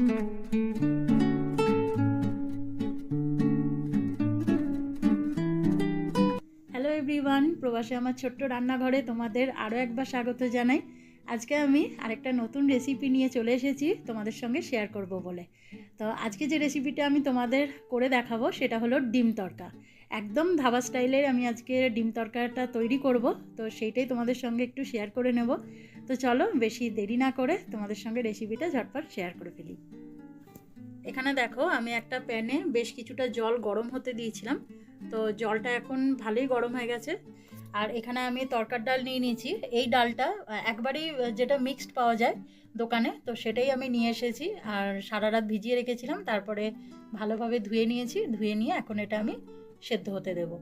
Hello everyone প্রবাসে আমার ছোট্ট রান্নাঘরে তোমাদের আরও একবার স্বাগত জানাই। আজকে আমি আরেকটা নতুন রেসিপি নিয়ে চলে এসেছি, তোমাদের সঙ্গে শেয়ার করব বলে। তো আজকে যে রেসিপিটা আমি তোমাদের করে দেখাবো, সেটা হলো ডিম তড়কা একদম ধাবা স্টাইলের আমি আজকে ডিম তড়কাটা তৈরি করব, তো সেইটাই তোমাদের সঙ্গে একটু শেয়ার করে নেব। তো চলো বেশি দেরি না করে তোমাদের সঙ্গে রেসিপিটা ঝটপট শেয়ার করে ফেলি। এখানে দেখো আমি একটা প্যানে বেশ কিছুটা জল গরম হতে দিয়েছিলাম। তো জলটা এখন ভালোই গরম হয়ে গেছে। আর এখানে আমি তরকার ডাল নিয়ে নিয়েছি। এই ডালটা একবারেই যেটা মিক্সড পাওয়া যায় দোকানে, তো সেটাই আমি নিয়ে এসেছি। আর সারা রাত ভিজিয়ে রেখেছিলাম। তারপরে ভালোভাবে ধুয়ে নিয়েছি। ধুয়ে নিয়ে এখন এটা আমি সেদ্ধ হতে দেব।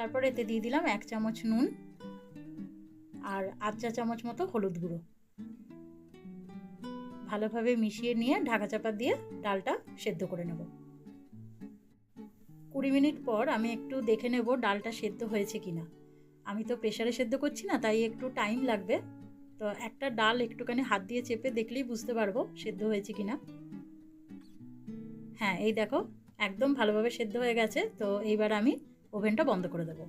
তারপরে এতে দিয়ে দিলাম এক চামচ নুন আর আধ চা চামচ মতো হলুদ গুঁড়ো। ভালোভাবে মিশিয়ে নিয়ে ঢাকা চাপা দিয়ে ডালটা সেদ্ধ করে নেব। কুড়ি মিনিট পর আমি একটু দেখে নেব ডালটা সেদ্ধ হয়েছে কিনা। আমি তো প্রেশারে সেদ্ধ করছি না, তাই একটু টাইম লাগবে। তো একটা ডাল একটুখানি হাত দিয়ে চেপে দেখলেই বুঝতে পারব সেদ্ধ হয়েছে কিনা। হ্যাঁ এই দেখো, একদম ভালোভাবে সেদ্ধ হয়ে গেছে। তো এইবার আমি ওভেনটা বন্ধ করে দেবো।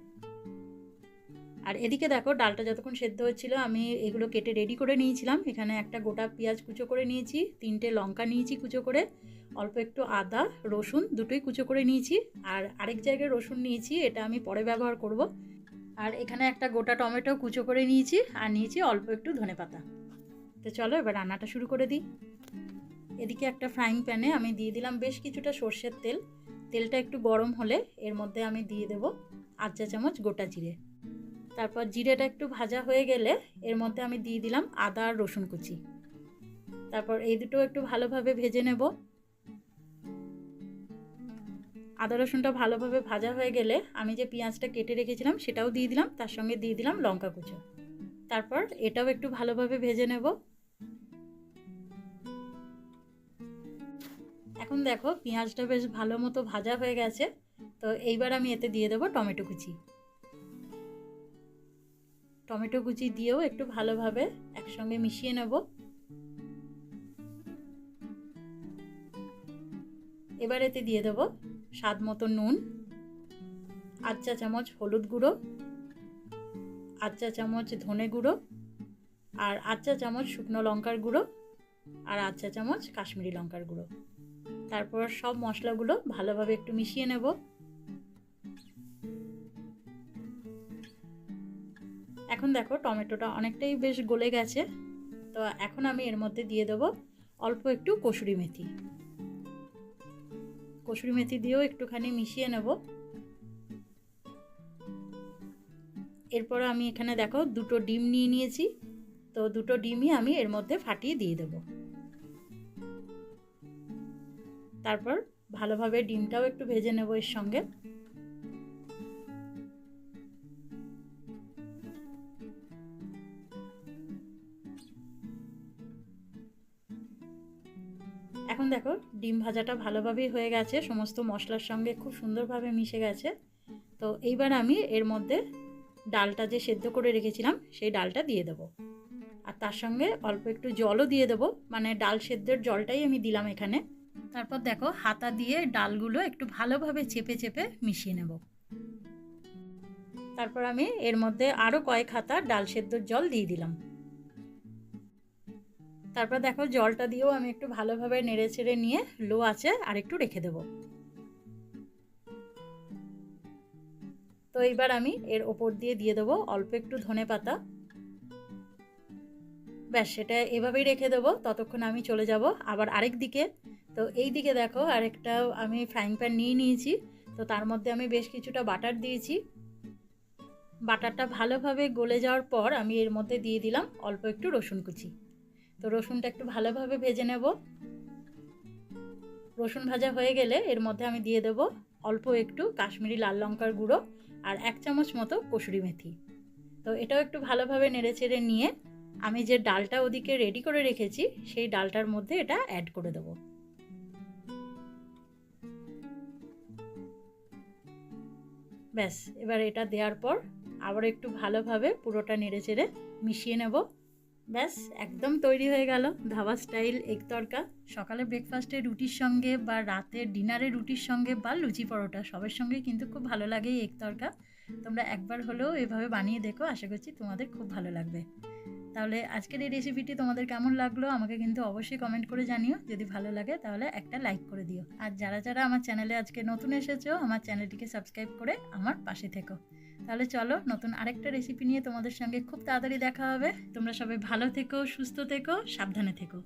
আর এদিকে দেখো, ডালটা যতক্ষণ সেদ্ধ হচ্ছিল আমি এগুলো কেটে রেডি করে নিয়েছিলাম। এখানে একটা গোটা পেঁয়াজ কুচো করে নিয়েছি, তিনটে লঙ্কা নিয়েছি কুচো করে, অল্প একটু আদা, রসুন দুটোই কুচো করে নিয়েছি। আর আরেক জায়গায় রসুন নিয়েছি, এটা আমি পরে ব্যবহার করব। আর এখানে একটা গোটা টমেটো কুচো করে নিয়েছি, আর নিয়েছি অল্প একটু ধনে পাতা। তো চলো, এবার রান্নাটা শুরু করে দিই। এদিকে একটা ফ্রাইং প্যানে আমি দিয়ে দিলাম বেশ কিছুটা সর্ষের তেল। তেলটা একটু গরম হলে এর মধ্যে আমি দিয়ে দেবো আধ চা চামচ গোটা জিরে। তারপর জিরেটা একটু ভাজা হয়ে গেলে এর মধ্যে আমি দিয়ে দিলাম আদা আর রসুন কুচি। তারপর এই দুটো একটু ভালোভাবে ভেজে নেব। আদা রসুনটা ভালোভাবে ভাজা হয়ে গেলে আমি যে পেঁয়াজটা কেটে রেখেছিলাম সেটাও দিয়ে দিলাম, তার সঙ্গে দিয়ে দিলাম লঙ্কা কুচো। তারপর এটাও একটু ভালোভাবে ভেজে নেব। এখন দেখো পেঁয়াজটা বেশ ভালো মতো ভাজা হয়ে গেছে। তো এইবার আমি এতে দিয়ে দেবো টমেটো কুচি। টমেটো কুচি দিয়েও একটু ভালোভাবে একসঙ্গে মিশিয়ে নেব। এবার এতে দিয়ে দেব স্বাদ মতো নুন, আধ চা চামচ হলুদ গুঁড়ো, আধ চা চামচ ধনে গুঁড়ো, আর আধ চা চামচ শুকনো লঙ্কার গুঁড়ো, আর আধ চা চামচ কাশ্মীরি লঙ্কার গুঁড়ো। তারপর সব মশলাগুলো ভালোভাবে একটু মিশিয়ে নেব। এখন দেখো টমেটোটা অনেকটাই বেশ গলে গেছে, তো এখন আমি এর মধ্যে দিয়ে দেবো অল্প একটু কসুরি মেথি। কসুরি মেথি দিয়েও একটুখানি মিশিয়ে নেব। এরপর আমি এখানে দেখো দুটো ডিম নিয়ে নিয়েছি, তো দুটো ডিমই আমি এর মধ্যে ফাটিয়ে দিয়ে দেব। তারপর ভালোভাবে ডিমটাও একটু ভেজে নেব এর সঙ্গে। এখন দেখো, ডিম ভাজাটা ভালোভাবেই হয়ে গেছে, সমস্ত মশলার সঙ্গে খুব সুন্দরভাবে মিশে গেছে। তো এইবার আমি এর মধ্যে ডালটা যে সেদ্ধ করে রেখেছিলাম, সেই ডালটা দিয়ে দেবো। আর তার সঙ্গে অল্প একটু জলও দিয়ে দেবো মানে ডাল সেদ্ধের জলটাই আমি দিলাম এখানে। তারপর দেখো হাতা দিয়ে ডালগুলো একটু ভালোভাবে চেপে চেপে মিশিয়ে নেব। তারপর আমি এর মধ্যে আরও কয়েক হাতা ডাল সেদ্ধর জল দিয়ে দিলাম। তারপর দেখো জলটা দিয়েও আমি একটু ভালোভাবে নেড়ে ছেড়ে নিয়ে লো আছে আর একটু রেখে দেব। তো এইবার আমি এর ওপর দিয়ে দিয়ে দেবো অল্প একটু ধনে পাতা। ব্যাস, সেটা এভাবেই রেখে দেবো, ততক্ষণ আমি চলে যাব আবার আরেক দিকে তো এই দিকে দেখো আরেকটা আমি ফ্রাইং প্যান নিয়ে নিয়েছি। তো তার মধ্যে আমি বেশ কিছুটা বাটার দিয়েছি। বাটারটা ভালোভাবে গলে যাওয়ার পর আমি এর মধ্যে দিয়ে দিলাম অল্প একটু রসুন কুচি। তো রসুনটা একটু ভালোভাবে ভেজে নেব। রসুন ভাজা হয়ে গেলে এর মধ্যে আমি দিয়ে দেব অল্প একটু কাশ্মীরি লাল লঙ্কার গুঁড়ো আর এক চামচ মতো কসুরি মেথি। তো এটাও একটু ভালোভাবে নেড়ে চেড়ে নিয়ে আমি যে ডালটা ওদিকে রেডি করে রেখেছি, সেই ডালটার মধ্যে এটা অ্যাড করে দেবো। ব্যাস, এবার এটা দেওয়ার পর আবার একটু ভালোভাবে পুরোটা নেড়ে চেড়ে মিশিয়ে নেব। ব্যাস, একদম তৈরি হয়ে গেল ধাবা স্টাইল এগ তরকা সকালে ব্রেকফাস্টে রুটির সঙ্গে বা রাতে ডিনারে রুটির সঙ্গে বা লুচি পরোটা, সবের সঙ্গে কিন্তু খুব ভালো লাগে এই এগ তরকা তোমরা একবার হলেও এভাবে বানিয়ে দেখো, আশা করছি তোমাদের খুব ভালো লাগবে। তাহলে আজকের এই রেসিপিটি তোমাদের কেমন লাগল আমাকে কিন্তু অবশ্যই কমেন্ট করে জানিও। যদি ভালো লাগে তাহলে একটা লাইক করে দিও। আর যারা যারা আমার চ্যানেলে আজকে নতুন এসেছ, আমার চ্যানেলটিকে সাবস্ক্রাইব করে আমার পাশে থেকো। তাহলে চলো নতুন আরেকটা রেসিপি নিয়ে তোমাদের সঙ্গে খুব তাড়াতাড়ি দেখা হবে। তোমরা সবাই ভালো থেকো, সুস্থ থেকো, সাবধানে থেকো।